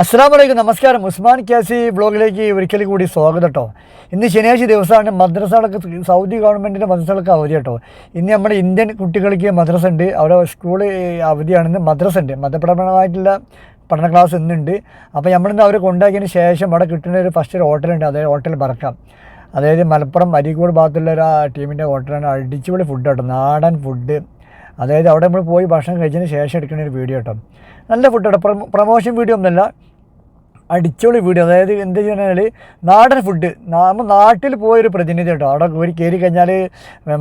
അസ്സാം വലൈക്കും നമസ്കാരം. ഉസ്മാൻ ക്യാസി ബ്ലോഗിലേക്ക് ഒരിക്കൽ കൂടി സ്വാഗതം കേട്ടോ ഇന്ന് ശനിയാഴ്ച ദിവസമാണ് മദ്രസകളൊക്കെ സൗദി ഗവൺമെന്റിന്റെ മദ്രസകളൊക്കെ അവധി കേട്ടോ ഇന്ന് നമ്മുടെ ഇന്ത്യൻ കുട്ടികൾക്ക് മദ്രസ ഉണ്ട്. അവിടെ സ്കൂൾ അവധിയാണെന്ന് മദ്രസ ഉണ്ട്. മതപരമായിട്ടുള്ള പഠന ക്ലാസ് ഇന്നുണ്ട്. അപ്പോൾ നമ്മളിന്ന് അവർ കൊണ്ടാക്കിയതിന് ശേഷം അവിടെ കിട്ടുന്ന ഒരു ഫസ്റ്റ് ഒരു ഹോട്ടലുണ്ട് അതായത് ഹോട്ടൽ പറക്കാം അതായത് മലപ്പുറം അരീക്കോട് ഭാഗത്തുള്ള ഒരു ടീമിന്റെ ഹോട്ടലാണ് അടിച്ചുപൊളി ഫുഡ് കേട്ടോ നാടൻ ഫുഡ് അതായത് അവിടെ നമ്മൾ പോയി ഭക്ഷണം കഴിച്ചതിന് ശേഷം എടുക്കുന്ന ഒരു വീഡിയോ കേട്ടോ നല്ല ഫുഡ് കേട്ടോ പ്രമോ- പ്രമോഷൻ വീഡിയോ ഒന്നുമല്ല. അടിച്ചോളി വീഡിയോ അതായത് എന്താ പറഞ്ഞാൽ നാടൻ ഫുഡ് നമ്മൾ നാട്ടിൽ പോയൊരു പ്രതിനിധി കേട്ടോ. അവിടെ ഒരു കയറി കഴിഞ്ഞാൽ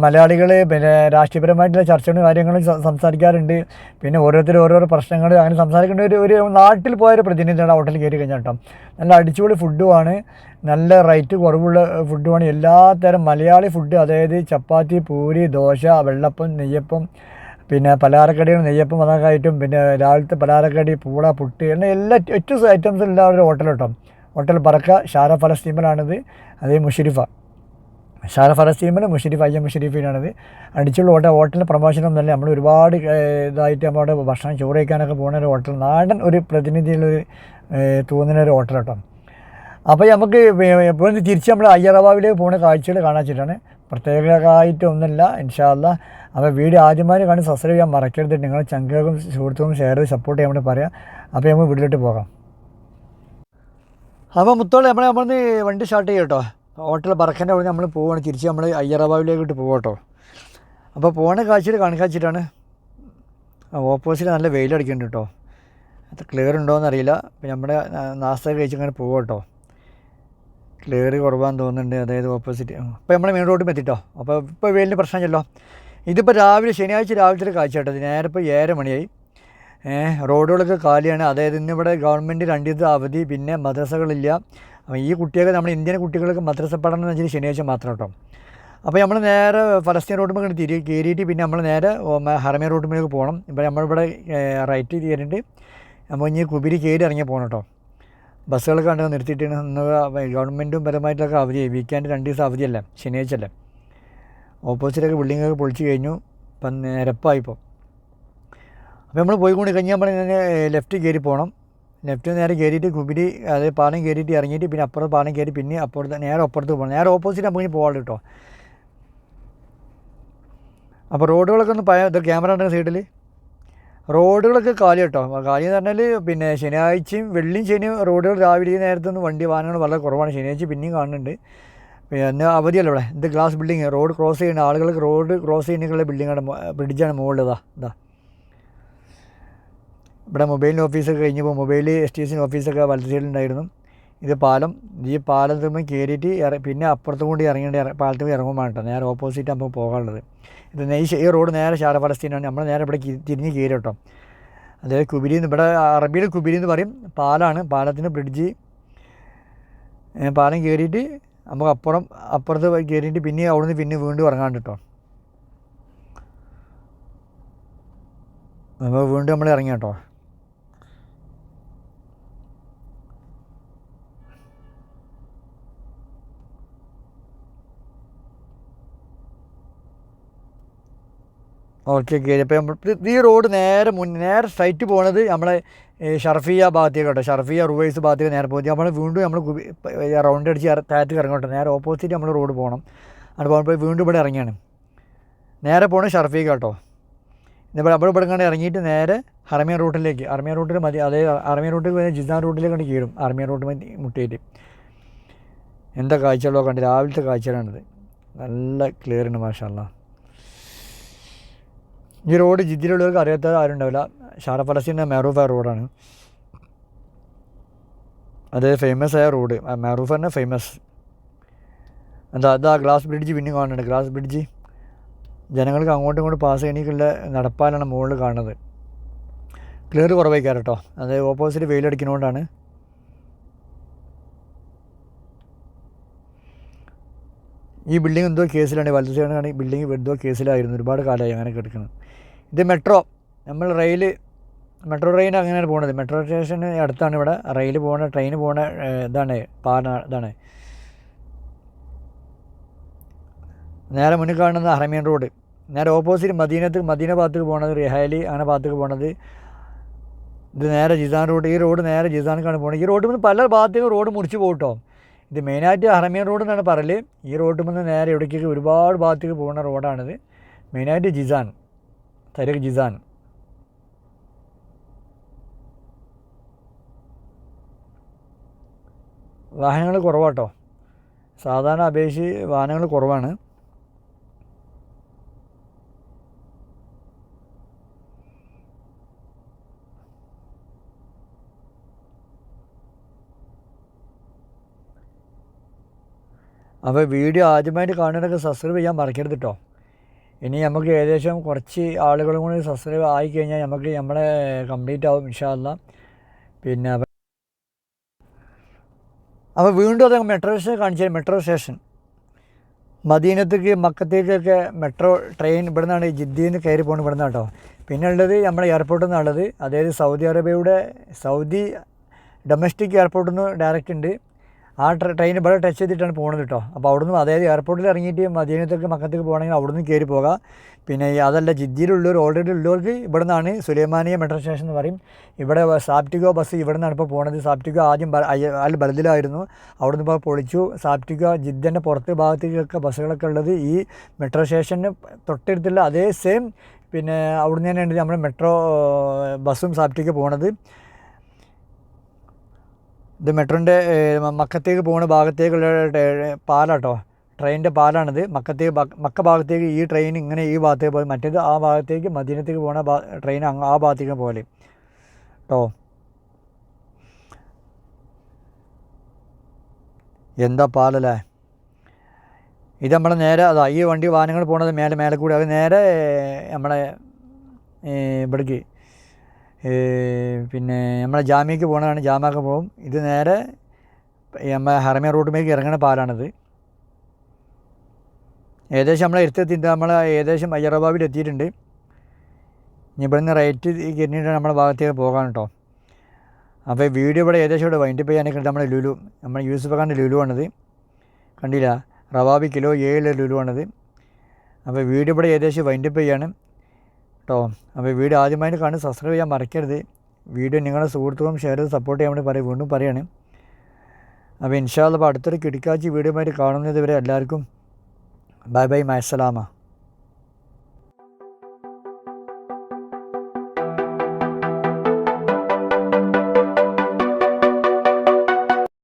മലയാളികൾ പിന്നെ രാഷ്ട്രീയപരമായിട്ടുള്ള ചർച്ചകളും കാര്യങ്ങളും സംസാരിക്കാറുണ്ട്. പിന്നെ ഓരോരുത്തർ ഓരോരോ പ്രശ്നങ്ങൾ അങ്ങനെ സംസാരിക്കേണ്ട ഒരു ഒരു നാട്ടിൽ പോയൊരു പ്രതിനിധിയാണ് ഹോട്ടലിൽ കയറി കഴിഞ്ഞാൽ കേട്ടോ. നല്ല അടിച്ചുപൊളി ഫുഡുമാണ് നല്ല റേറ്റ് കുറവുള്ള ഫുഡുമാണ് എല്ലാ തരം മലയാളി ഫുഡ് അതായത് ചപ്പാത്തി പൂരി ദോശ വെള്ളപ്പം നെയ്യപ്പം പിന്നെ പലഹാരക്കടികൾ നെയ്യപ്പം അതൊക്കെ പിന്നെ രാവിലത്തെ പലഹാരക്കടി പൂള പുട്ട് എന്ന എല്ലാ ഏറ്റവും ഐറ്റംസ് ഉള്ള ഒരു ഹോട്ടൽ കേട്ടോ. ഹോട്ടൽ പറക്ക ഷാര ഫലസ്തീമിലാണിത് അതേ മുഷരിഫ. ഷാര ഫലസ്തീമിൽ മുഷരിഫ് അയ്യ മുഷരിഫിനാണിത്. അടിച്ചുള്ള ഹോട്ടൽ ഹോട്ടലിന്റെ പ്രമോഷനൊന്നും അല്ല നമ്മൾ ഒരുപാട് ഇതായിട്ട് നമ്മുടെ ഭക്ഷണം ചോറ് കഴിക്കാനൊക്കെ പോകുന്ന ഒരു ഹോട്ടൽ. നാടൻ ഒരു പ്രതിനിധിയുള്ള ഒരു തോന്നുന്ന ഒരു ഹോട്ടൽ കേട്ടോ. അപ്പോൾ നമുക്ക് ഇപ്പോൾ തിരിച്ച് നമ്മൾ അയ്യറബാവിലേക്ക് പോകുന്ന കാഴ്ചകൾ കാണാൻ വെച്ചിട്ടാണ്. പ്രത്യേകമായിട്ട് ഒന്നുമില്ല ഇൻഷാല്ല അപ്പോൾ വീഡിയോ ആദ്യമായി കാണി സബ്സ്ക്രൈബ് ചെയ്യാൻ മറക്കരുത്. നിങ്ങൾ ചങ്കുകൾക്കും സുഹൃത്തുക്കളും ഷെയർ ചെയ്ത് സപ്പോർട്ട് ചെയ്യാൻ വേണ്ടി പറയാം. അപ്പോൾ നമുക്ക് വീട്ടിലോട്ട് പോകാം. അപ്പോൾ മുത്തോളം നമ്മൾ നമ്മളൊന്ന് വണ്ടി സ്റ്റാർട്ട് ചെയ്യും കേട്ടോ. ഹോട്ടൽ ബറക്കന്റെ അവിടെ നമ്മൾ പോവുകയാണ് തിരിച്ച് നമ്മൾ അയ്യറബാവിലേക്കിട്ട് പോകാം കേട്ടോ. അപ്പോൾ പോണ കാഴ്ചയിൽ കണക്കാച്ചിട്ടാണ്. ഓപ്പോസിറ്റ് നല്ല വെയിലടിക്കുന്നുണ്ട് കേട്ടോ. അത് ക്ലിയർ ഉണ്ടോയെന്നറിയില്ല നമ്മുടെ നാസ്ത കഴിച്ചിങ്ങനെ പോകാം കേട്ടോ. ക്ലിയർ കുറവാന്ന് തോന്നുന്നുണ്ട്. അതായത് ഓപ്പോസിറ്റ് അപ്പോൾ നമ്മൾ മെയിൻ റോഡും എത്തിട്ടോ? അപ്പോൾ ഇപ്പോൾ വെയിലിന് ചെല്ലോ ഇതിപ്പോൾ രാവിലെ ശനിയാഴ്ച രാവിലത്തെ കാഴ്ച കേട്ടോ. ഇത് നേരെ ഇപ്പോൾ ഏഴര മണിയായി. റോഡുകളൊക്കെ കാലിയാണ്. അതായത് ഇന്നിവിടെ ഗവൺമെന്റ് രണ്ട് ദിവസം അവധി പിന്നെ മദ്രസകളില്ല. അപ്പോൾ ഈ കുട്ടികൾക്ക് നമ്മൾ ഇന്ത്യൻ കുട്ടികൾക്ക് മദ്രസ പഠനം എന്ന് വെച്ചാൽ ശനിയാഴ്ച മാത്രം കേട്ടോ. അപ്പോൾ നമ്മൾ നേരെ ഫലസ്തീൻ റോഡ് മുകളിൽ തിരി കയറിയിട്ട് പിന്നെ നമ്മൾ നേരെ ഹറമേ റോഡ് മേലേക്ക് പോകണം ഇപ്പോൾ നമ്മളിവിടെ റൈറ്റ് കയറിയിട്ട് നമ്മൾ ഇനി കുബിരി കയറി ഇറങ്ങി പോകണം കേട്ടോ. ബസ്സുകളൊക്കെ കണ്ട് നിർത്തിയിട്ടാണ് ഗവൺമെന്റും പരമായിട്ടൊക്കെ അവധി വീക്കെൻഡ് രണ്ട് ദിവസം അവധിയല്ല? ശനിയാഴ്ചയല്ല? ഓപ്പോസിറ്റൊക്കെ ബിൽഡിങ്ങൊക്കെ പൊളിച്ച് കഴിഞ്ഞു. ഇപ്പം നിരപ്പായിപ്പോൾ അപ്പോൾ നമ്മൾ പോയി പോയിക്കൊണ്ട് കഴിഞ്ഞാൽ നമ്മൾ ഇങ്ങനെ ലെഫ്റ്റ് കയറി പോകണം ലെഫ്റ്റ് നേരെ കയറിയിട്ട് കുബിരി അതായത് പാലം കയറിയിട്ട് ഇറങ്ങിയിട്ട് പിന്നെ അപ്പുറത്ത് പാലം കയറി പിന്നെ അപ്പുറത്ത് നേരെ അപ്പുറത്ത് പോകണം നേരെ ഓപ്പോസിറ്റ് നമുക്ക് പോകാൻ കേട്ടോ. അപ്പോൾ റോഡുകളൊക്കെ ഒന്ന് പഴയ ക്യാമറ ഉണ്ടെങ്കിൽ സൈഡിൽ റോഡുകളൊക്കെ കാലി കേട്ടോ കാലി എന്ന് പറഞ്ഞാൽ പിന്നെ ശനിയാഴ്ചയും വെള്ളിയും ശനിയും റോഡുകൾ രാവിലെ നേരത്തൊന്നും വണ്ടി വാഹനങ്ങൾ വളരെ കുറവാണ്. ശനിയാഴ്ച പിന്നെയും കാണുന്നുണ്ട്. പിന്നെ അവധിയല്ല ഇവിടെ? ഇത് ഗ്ലാസ് ബിൽഡിങ് റോഡ് ക്രോസ് ചെയ്യുന്ന ആളുകൾക്ക് റോഡ് ക്രോസ് ചെയ്യുന്നതിനുള്ള ബിൽഡിങ്ങാണ് ബ്രിഡ്ജാണ് മുകളിൽ ഇതാ ഇതാ. ഇവിടെ മൊബൈലിന്റെ ഓഫീസൊക്കെ കഴിഞ്ഞപ്പോൾ മൊബൈൽ എസ് ടി എസിന്റെ ഓഫീസൊക്കെ വലത്ത് സൈഡിലുണ്ടായിരുന്നു ഇത് പാലം ഈ പാലത്തുമ്പോൾ കയറിയിട്ട് ഇറ പിന്നെ അപ്പുറത്തും കൂടി ഇറങ്ങേണ്ടി പാലത്തും ഇറങ്ങുമ്പോൾ കേട്ടോ നേരെ ഓപ്പോസിറ്റ് നമുക്ക് പോകാനുള്ളത്. ഇത് നെയ് ഈ റോഡ് നേരെ ഷാര ഫലസ്തീനാണ്. നമ്മൾ നേരെ ഇവിടെ തിരിഞ്ഞ് കയറി കേട്ടോ. അതായത് കുബിരി എന്ന് ഇവിടെ അറബിയിൽ കുബിരി എന്ന് പറയും. പാലാണ് പാലത്തിന് ബ്രിഡ്ജ് പാലം കയറിയിട്ട് നമുക്ക് അപ്പുറം അപ്പുറത്ത് കയറിയിട്ട് പിന്നെ അവിടുന്ന് പിന്നെ വീണ്ടും ഇറങ്ങാണ്ട് കേട്ടോ. അപ്പോൾ വീണ്ടും നമ്മൾ ഇറങ്ങി കേട്ടോ. Okay okay. അപ്പോൾ നമ്മൾ ഈ റോഡ് നേരെ മുൻ നേരെ സ്ട്രൈറ്റ് പോണത് നമ്മളെ ഷർഫിയ ഭാഗത്തേക്ക് കേട്ടോ. ഷർഫിയ റുവൈസ് ഭാഗത്തേക്ക് നേരെ പോയി നമ്മൾ വീണ്ടും നമ്മൾ റൗണ്ട് അടിച്ച് താഴത്തേക്ക് ഇറങ്ങട്ടെ നേരെ ഓപ്പോസിറ്റ് നമ്മൾ റോഡ് പോകണം. അവിടെ പോകുമ്പോൾ വീണ്ടും ഇവിടെ ഇറങ്ങിയാണ്. നേരെ പോകണം ഷർഫിയ കേട്ടോ. ഇപ്പോൾ അവിടെ ഇവിടെ കണ്ട് ഇറങ്ങിയിട്ട് നേരെ ഹർമിയ റൂട്ടിലേക്ക്. ഹർമിയ റൂട്ടിൽ മതി അതേ ഹർമിയ റൂട്ടിൽ പോയി ജിസാൻ റൂട്ടിലേക്ക് കണ്ട് കീഴും ഹർമിയ റൂട്ട് മുട്ടിയിട്ട്. എന്താ കാഴ്ചകളോ കണ്ട് രാവിലത്തെ കാഴ്ചകളാണിത്. നല്ല ക്ലിയർ ഉണ്ട് മാഷല്ല ഈ റോഡ് ജിദ്ദിലുള്ളവർക്ക് അറിയാത്ത ആരും ഉണ്ടാവില്ല. ഷാറ ഫലസ്തീന്റെ മെറൂഫ റോഡാണ്. അത് ഫേമസ് ആയ റോഡ്. മെറൂഫ് തന്നെ ഫേമസ് എന്താ അതാ ഗ്ലാസ് ബ്രിഡ്ജ് പിന്നെ കാണുന്നുണ്ട്. ഗ്ലാസ് ബ്രിഡ്ജ് ജനങ്ങൾക്ക് അങ്ങോട്ടും ഇങ്ങോട്ടും പാസ് ചെയ്യണിക്കുള്ള നടപ്പാലാണ് മുകളിൽ കാണുന്നത്. ക്ലിയർ കുറവായിക്കാറ് കേട്ടോ അത് ഓപ്പോസിറ്റ് വെയിലടിക്കുന്നതുകൊണ്ടാണ് ഈ ബിൽഡിംഗ് എന്തോ കേസിലാണ് വലത് സൈഡിലാണ് ബിൽഡിംഗ് എന്തോ കേസിലായിരുന്നു ഒരുപാട് കാലമായി അങ്ങനെ കിടക്കുന്നത് ഇത് മെട്രോ. നമ്മൾ റെയിൽ മെട്രോ ട്രെയിൻ അങ്ങനെയാണ് പോകുന്നത് മെട്രോ സ്റ്റേഷന് അടുത്താണ് ഇവിടെ. റെയിൽ പോകുന്ന ട്രെയിൻ പോകുന്ന ഇതാണ് പാല ഇതാണ്. നേരെ മുന്നിൽ കാണുന്നത് ഹറമീൻ റോഡ്. നേരെ ഓപ്പോസിറ്റ് മദീനത്ത് മദീന ഭാഗത്തേക്ക് പോകണത് റിഹാലി അങ്ങനെ ഭാഗത്തേക്ക് പോകണത് ഇത് നേരെ ജിസാൻ റോഡ്. ഈ റോഡ് നേരെ ജിസാനക്കാണ് പോകുന്നത് ഈ റോഡിൽ നിന്ന് പല ഭാഗത്തേക്കും റോഡ് മുറിച്ച് പോകട്ടോ കേട്ടോ. ഇത് മെയിനായിട്ട് ഹറമിയൻ റോഡ് എന്നാണ് പറയൽ. ഈ റോഡിൽ നിന്ന് നേരെ എവിടേക്കൊക്കെ ഒരുപാട് ഭാഗത്തേക്ക് പോകുന്ന റോഡാണിത്. മെയിനായിട്ട് ജിസാൻ. തരീഖ് ജിസാൻ. വാഹനങ്ങൾ കുറവാട്ടോ. സാധാരണ അപേക്ഷിച്ച് വാഹനങ്ങൾ കുറവാണ്. അപ്പോൾ വീഡിയോ ആദ്യമായിട്ട് കാണുന്നതൊക്കെ സബ്സ്ക്രൈബ് ചെയ്യാൻ മറക്കരുത് കേട്ടോ ഇനി നമുക്ക് ഏകദേശം കുറച്ച് ആളുകളും കൂടി സബ്സ്ക്രൈബ് ആയി കഴിഞ്ഞാൽ നമുക്ക് നമ്മളെ കംപ്ലീറ്റ് ആവും ഇൻഷാല്ല പിന്നെ അപ്പൊ- അപ്പോൾ വീണ്ടും അത് മെട്രോ സ്റ്റേഷൻ കാണിച്ചു മെട്രോ സ്റ്റേഷൻ മദീനത്തേക്ക് മക്കത്തേക്കൊക്കെ മെട്രോ ട്രെയിൻ ഇവിടെ നിന്നാണ് ജിദ്ദിയിൽ നിന്ന് കയറി പോകുന്നത് ഇവിടെ നിന്നാണ് കേട്ടോ പിന്നെ ഉള്ളത് നമ്മുടെ എയർപോർട്ടിൽ നിന്നുള്ളത് അതായത് സൗദി അറേബ്യയുടെ സൗദി ഡൊമസ്റ്റിക് എയർപോർട്ടിൽ നിന്ന് ഡയറക്റ്റ് ഉണ്ട് ആ ട്രെയിൻ ഇവിടെ ടച്ച് ചെയ്തിട്ടാണ് പോകുന്നത് കേട്ടോ അപ്പോൾ അവിടുന്ന് അതായത് എയർപോർട്ടിൽ ഇറങ്ങിയിട്ട് മദീനത്തേക്ക് മക്കത്തേക്ക് പോകണമെങ്കിൽ അവിടുന്ന് കയറി പോകാം. പിന്നെ അതല്ല ജിദ്ദിയിലുള്ളവർ ഓൾറെഡി ഉള്ളവർക്ക് ഇവിടെ നിന്നാണ് സുലൈമാനിയ മെട്രോ സ്റ്റേഷൻ എന്ന് പറയും. ഇവിടെ സാപ്റ്റിഗോ ബസ് ഇവിടെ നിന്നാണ് ഇപ്പോൾ പോകുന്നത് സാപ്റ്റിഗോ ആദ്യം അല്ല ബലദിലായിരുന്നു അവിടുന്ന് ഇപ്പോൾ പൊളിച്ചു. സാപ്റ്റിഗോ ജിദ്ദന്റെ പുറത്ത് ഭാഗത്തേക്കൊക്കെ ബസ്സുകളൊക്കെ ഉള്ളത് ഈ മെട്രോ സ്റ്റേഷന് തൊട്ടടുത്തുള്ള അതേ സെയിം പിന്നെ അവിടുന്ന് തന്നെയാണ് നമ്മുടെ മെട്രോ ബസ്സും സാപ്റ്റിക്ക് പോണത്. ഇത് മെട്രോന്റെ മക്കത്തേക്ക് പോകുന്ന ഭാഗത്തേക്കുള്ള പാലാട്ടോ. ട്രെയിനിന്റെ പാലാണിത്. മക്കത്തേക്ക് മക്ക ഭാഗത്തേക്ക് ഈ ട്രെയിൻ ഇങ്ങനെ ഈ ഭാഗത്തേക്ക് പോയി. മറ്റേത് ആ ഭാഗത്തേക്ക് മദീനത്തേക്ക് പോകുന്ന ട്രെയിൻ ആ ഭാഗത്തേക്ക് പോലെ കേട്ടോ എന്താ പാലല്ലേ? ഇത് നമ്മളെ നേരെ അതാ ഈ വണ്ടി വാഹനങ്ങൾ പോണത് മേലെ മേലെ കൂടി. അത് നേരെ നമ്മളെ ഇവിടേക്ക്. പിന്നെ നമ്മളെ ജാമ്യക്ക് പോകണതാണ് ജാമ്യക്ക് പോകും. ഇത് നേരെ നമ്മളെ റോഡ് റൂട്ടുമേക്ക് ഇറങ്ങുന്ന പാലാണിത്. ഏകദേശം നമ്മളെ എടുത്തെത്തിയിട്ട് നമ്മൾ ഏകദേശം അയ്യറബാബിൽ എത്തിയിട്ടുണ്ട്. ഇനി ഇവിടെ നിന്ന് റൈറ്റ് കിട്ടിയിട്ട് നമ്മുടെ ഭാഗത്തേക്ക് പോകാൻ കേട്ടോ അപ്പോൾ വീഡിയോ ഇവിടെ ഏകദേശം ഇവിടെ വൈൻഡപ്പ് ചെയ്യാനൊക്കെ ഉണ്ട് നമ്മുടെ ലുലു നമ്മുടെ ഖാന്റെ ലുലു ആണിത് കണ്ടില്ല? റവാബി കിലോ ഏഴ് ലുലു ആണിത് അപ്പോൾ വീഡിയോ ഇവിടെ ഏകദേശം വൈൻഡപ്പ് ചെയ്യാണ്. കേട്ടോ. അപ്പോൾ വീഡിയോ ആദ്യമായിട്ട് കാണും സബ്സ്ക്രൈബ് ചെയ്യാൻ മറക്കരുത്. വീഡിയോ നിങ്ങളുടെ സുഹൃത്തുക്കളും ഷെയർ ചെയ്ത് സപ്പോർട്ട് ചെയ്യാൻ വേണ്ടി പറയും വീണ്ടും പറയാണ്. അപ്പോൾ ഇൻഷാല്ല അപ്പോൾ അടുത്തൊരു കിടിക്കാച്ചി വീഡിയോ ആയിട്ട് കാണുന്നത് വരെ എല്ലാവർക്കും ബൈ ബൈ മയസ്സലാമ